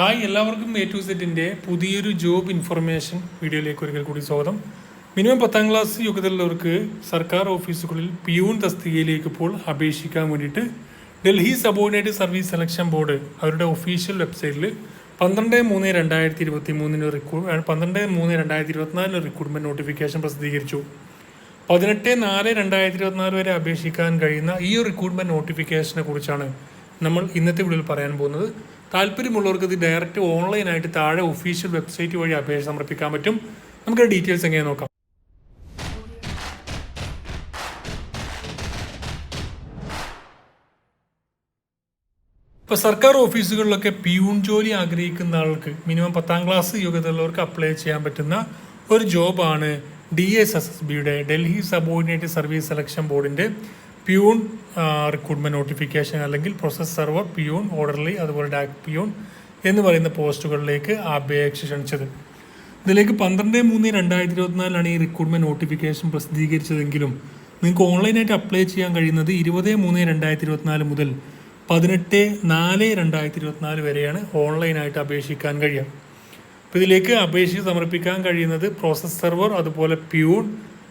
Hi എല്ലാവർക്കും A to സെറ്റിന്റെ പുതിയൊരു ജോബ് ഇൻഫർമേഷൻ വീഡിയോയിലേക്ക് ഒരിക്കൽ കൂടി സ്വാഗതം. മിനിമം പത്താം ക്ലാസ് യോഗ്യതയുള്ളവർക്ക് സർക്കാർ ഓഫീസുകളിൽ പിയൂൺ തസ്തികയിലേക്ക് ഇപ്പോൾ അപേക്ഷിക്കാൻ വേണ്ടിയിട്ട് Delhi subordinate service selection board അവരുടെ ഒഫീഷ്യൽ വെബ്സൈറ്റിൽ പന്ത്രണ്ട് മൂന്ന് രണ്ടായിരത്തി ഇരുപത്തി മൂന്നിന് റിക്രൂ പന്ത്രണ്ട് മൂന്ന് രണ്ടായിരത്തി ഇരുപത്തിനാലിന് റിക്രൂട്ട്മെന്റ് നോട്ടിഫിക്കേഷൻ പ്രസിദ്ധീകരിച്ചു. പതിനെട്ട് നാല് രണ്ടായിരത്തി ഇരുപത്തിനാല് വരെ അപേക്ഷിക്കാൻ കഴിയുന്ന ഈ റിക്രൂട്ട്മെന്റ് നോട്ടിഫിക്കേഷനെ കുറിച്ചാണ് നമ്മൾ ഇന്നത്തെ വീഡിയോയിൽ പറയാൻ പോകുന്നത്. താല്പര്യമുള്ളവർക്ക് ഇത് ഡയറക്റ്റ് ഓൺലൈനായിട്ട് താഴെ ഒഫീഷ്യൽ വെബ്സൈറ്റ് വഴി അപേക്ഷ സമർപ്പിക്കാൻ പറ്റും. നമുക്ക് ഡീറ്റെയിൽസ് എങ്ങനെ നോക്കാം. ഇപ്പോൾ സർക്കാർ ഓഫീസുകളിലൊക്കെ പിയൂൺ ജോലി ആഗ്രഹിക്കുന്ന ആൾക്ക് മിനിമം പത്താം ക്ലാസ് യോഗ്യത ഉള്ളവർക്ക് അപ്ലൈ ചെയ്യാൻ പറ്റുന്ന ഒരു ജോബാണ് ഡി എസ് എസ് എസ് ബിയുടെ ഡൽഹി സബോർഡിനേറ്റ് സർവീസ് സെലക്ഷൻ ബോർഡിന്റെ പിയൂൺ റിക്രൂട്ട്മെന്റ് നോട്ടിഫിക്കേഷൻ അല്ലെങ്കിൽ പ്രോസസ് സെർവർ പ്യൂൺ ഓർഡർലി അതുപോലെ ഡാക് പ്യൂൺ എന്ന് പറയുന്ന പോസ്റ്റുകളിലേക്ക് അപേക്ഷ ക്ഷണിച്ചത്. ഇതിലേക്ക് പന്ത്രണ്ട് മൂന്ന് രണ്ടായിരത്തി ഇരുപത്തിനാലിലാണ് ഈ റിക്രൂട്ട്മെന്റ് നോട്ടിഫിക്കേഷൻ പ്രസിദ്ധീകരിച്ചതെങ്കിലും നിങ്ങൾക്ക് ഓൺലൈനായിട്ട് അപ്ലൈ ചെയ്യാൻ കഴിയുന്നത് ഇരുപത് മൂന്ന് രണ്ടായിരത്തി ഇരുപത്തിനാല് മുതൽ പതിനെട്ട് നാല് രണ്ടായിരത്തി ഇരുപത്തിനാല് വരെയാണ് ഓൺലൈനായിട്ട് അപേക്ഷിക്കാൻ കഴിയുക. അപ്പോൾ ഇതിലേക്ക് അപേക്ഷ സമർപ്പിക്കാൻ കഴിയുന്നത് പ്രോസസ് സെർവർ അതുപോലെ പ്യൂൺ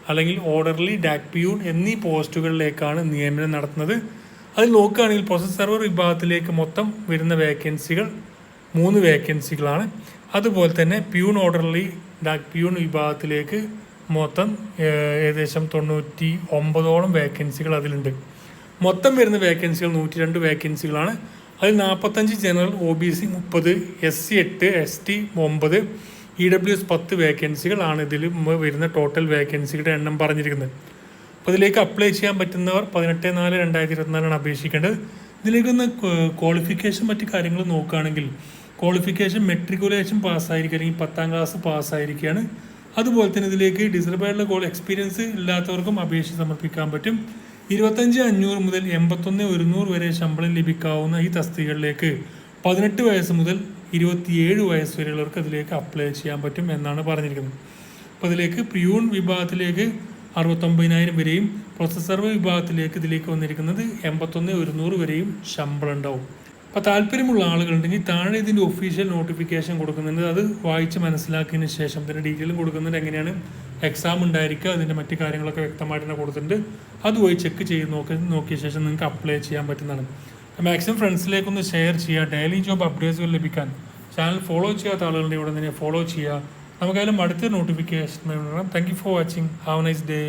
അല്ലെങ്കിൽ ഓർഡർലി ഡാക് പ്യൂൺ എന്നീ പോസ്റ്റുകളിലേക്കാണ് നിയമനം നടത്തുന്നത്. അതിൽ നോക്കുകയാണെങ്കിൽ പ്രോസസ് സെർവർ വിഭാഗത്തിലേക്ക് മൊത്തം വരുന്ന വേക്കൻസികൾ മൂന്ന് വേക്കൻസികളാണ് അതുപോലെ തന്നെ പ്യൂൺ ഓർഡർലി ഡാക് പ്യൂൺ വിഭാഗത്തിലേക്ക് മൊത്തം ഏകദേശം തൊണ്ണൂറ്റി ഒമ്പതോളം വേക്കൻസികൾ അതിലുണ്ട്. മൊത്തം വരുന്ന വേക്കൻസികൾ നൂറ്റി രണ്ട് വേക്കൻസികളാണ് അതിൽ നാൽപ്പത്തഞ്ച് ജനറൽ ഒ ബി സി മുപ്പത് എസ് സി എട്ട് എസ് ടി ഒമ്പത് ഇ ഡബ്ല്യു എസ് പത്ത് വേക്കൻസികളാണ് ഇതിൽ വരുന്ന ടോട്ടൽ വേക്കൻസികളുടെ എണ്ണം പറഞ്ഞിരിക്കുന്നത്. അപ്പോൾ ഇതിലേക്ക് അപ്ലൈ ചെയ്യാൻ പറ്റുന്നവർ പതിനെട്ട് നാല് രണ്ടായിരത്തി ഇരുപത്തിനാലാണ് അപേക്ഷിക്കേണ്ടത്. ഇതിലേക്കൊന്ന് ക്വാളിഫിക്കേഷൻ മറ്റ് കാര്യങ്ങൾ നോക്കുകയാണെങ്കിൽ ക്വാളിഫിക്കേഷൻ മെട്രിക്കുലേഷൻ പാസ്സായിരിക്കും അല്ലെങ്കിൽ പത്താം ക്ലാസ് പാസ്സായിരിക്കുകയാണ്. അതുപോലെ തന്നെ ഇതിലേക്ക് ഡിസബിളുടെ കോൾ എക്സ്പീരിയൻസ് ഇല്ലാത്തവർക്കും അപേക്ഷ സമർപ്പിക്കാൻ പറ്റും. ഇരുപത്തഞ്ച് അഞ്ഞൂറ് മുതൽ എൺപത്തൊന്ന് ഒരുന്നൂറ് വരെ ശമ്പളം ലഭിക്കാവുന്ന ഈ തസ്തികകളിലേക്ക് പതിനെട്ട് വയസ്സ് മുതൽ ഇരുപത്തിയേഴ് വയസ്സ് വരെയുള്ളവർക്ക് അതിലേക്ക് അപ്ലൈ ചെയ്യാൻ പറ്റും എന്നാണ് പറഞ്ഞിരിക്കുന്നത്. അപ്പോൾ അതിലേക്ക് പ്രിയൂൺ വിഭാഗത്തിലേക്ക് അറുപത്തൊമ്പതിനായിരം വരെയും പ്രൊസസർ വിഭാഗത്തിലേക്ക് ഇതിലേക്ക് വന്നിരിക്കുന്നത് എൺപത്തൊന്ന് ഒരുന്നൂറ് വരെയും ശമ്പളം ഉണ്ടാവും. അപ്പോൾ താല്പര്യമുള്ള ആളുകളുണ്ടെങ്കിൽ താഴെ ഇതിന്റെ ഒഫീഷ്യൽ നോട്ടിഫിക്കേഷൻ കൊടുക്കുന്നുണ്ട്. അത് വായിച്ച് മനസ്സിലാക്കിയതിന് ശേഷം പിന്നെ ഡീറ്റെയിലും കൊടുക്കുന്നുണ്ട്. എങ്ങനെയാണ് എക്സാം ഉണ്ടായിരിക്കുക അതിന്റെ മറ്റു കാര്യങ്ങളൊക്കെ വ്യക്തമായിട്ട് തന്നെ കൊടുത്തിട്ടുണ്ട്. അതുപോയി ചെക്ക് ചെയ്ത് നോക്കി നോക്കിയ ശേഷം നിങ്ങൾക്ക് അപ്ലൈ ചെയ്യാൻ പറ്റുന്നതാണ്. മാക്സിമം ഫ്രണ്ട്സിലേക്കൊന്ന് ഷെയർ ചെയ്യുക ഡെയിലി ജോബ് അപ്ഡേറ്റ്സുകൾ ലഭിക്കാൻ ചാനൽ ഫോളോ ചെയ്യാത്ത ആളുകളുടെ ഇവിടെ തന്നെ ഫോളോ ചെയ്യുക. നമുക്കതിലും അടുത്ത notification thank you for watching have nice day